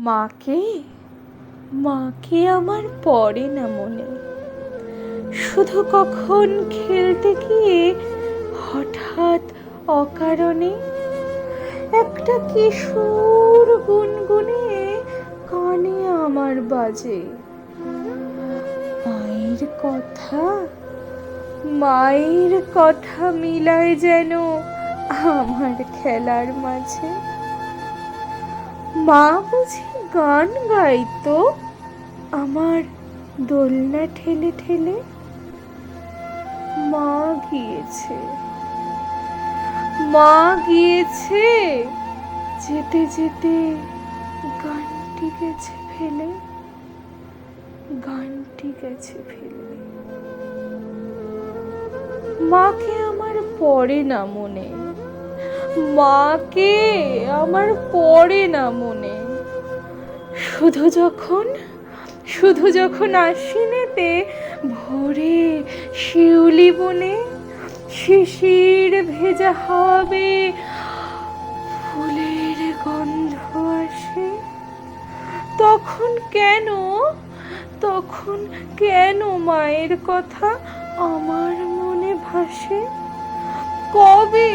মাকে? মাকে আমার পড়ে না মনে। শুধু কখন খেলতে গিয়ে হঠাৎ অকারণে একটা কিশোর গুনগুনে কানে আমার বাজে। মায়ের কথা? মায়ের কথা মিলায় যেন আমার খেলার মাঝে। মা বুঝি গান গাইতো? আমার দোলনা ঠেলে ঠেলে মা গিয়েছে। মা গিয়েছে। যেতে যেতে গানটি গেছে ফেলে। গানটি গেছে ফেলে। মাকে আমার পড়ে না মনে। মাকে আমার পড়ে না মনে। শুধু যখন শুধু যখন আশ্বিনেতে ভোরে শিউলি বনে শিশির ভেজা হবে, ফুলের গন্ধ আসে, তখন কেন তখন কেন মায়ের কথা আমার মনে ভাসে? কবে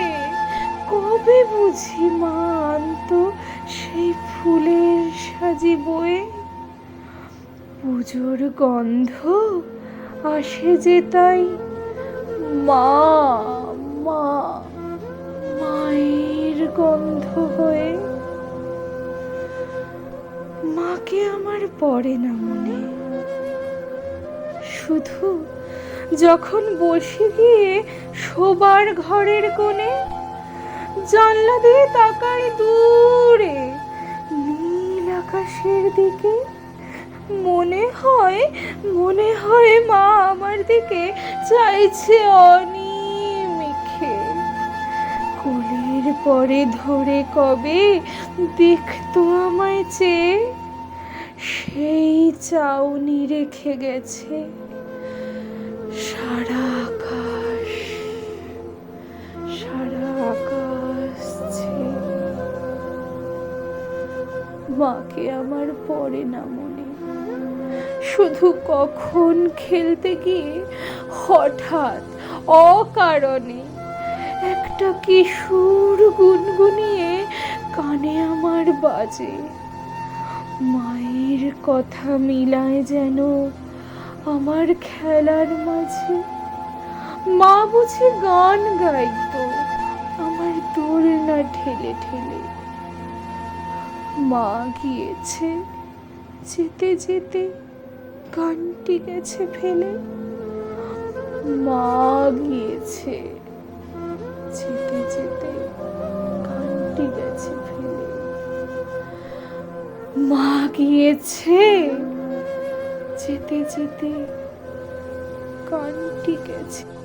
কবে বুঝি মা আনতো সেই ফুলের সাজি বয়ে? পুজোর গন্ধ আসে যে তাই। মা মা, মায়ের গন্ধ হয়ে। মাকে আমার পড়ে না মনে। শুধু যখন বসে গিয়ে শোবার ঘরের কোণে জানলা দিয়ে তাকাই দূরে, নীল আকাশের দিকে। মনে হয় মনে হয় মা আমার দিকে চাইছে অনিমিখে কোলের পরে ধরে কবে দেখতো আমায় চেয়ে সেই চাউনি রেখে গেছে। মাকে আমার পড়ে না মনে। শুধু কখন খেলতে গিয়ে হঠাৎ অকারণে একটা কিশোর গুনগুনিয়ে কানে আমার বাজে। মায়ের কথা মিলায় যেন আমার খেলার মাঝে। মা বুঝি গান গাইতো, আমার দোলনা ঠেলে ঠেলে। মা গিয়েছে। যেতে যেতে গানটি গেছে ফেলে। মা গিয়েছে। যেতে যেতে গানটি গেছে ফেলে। মা গিয়েছে। যেতে যেতে গানটি গেছে।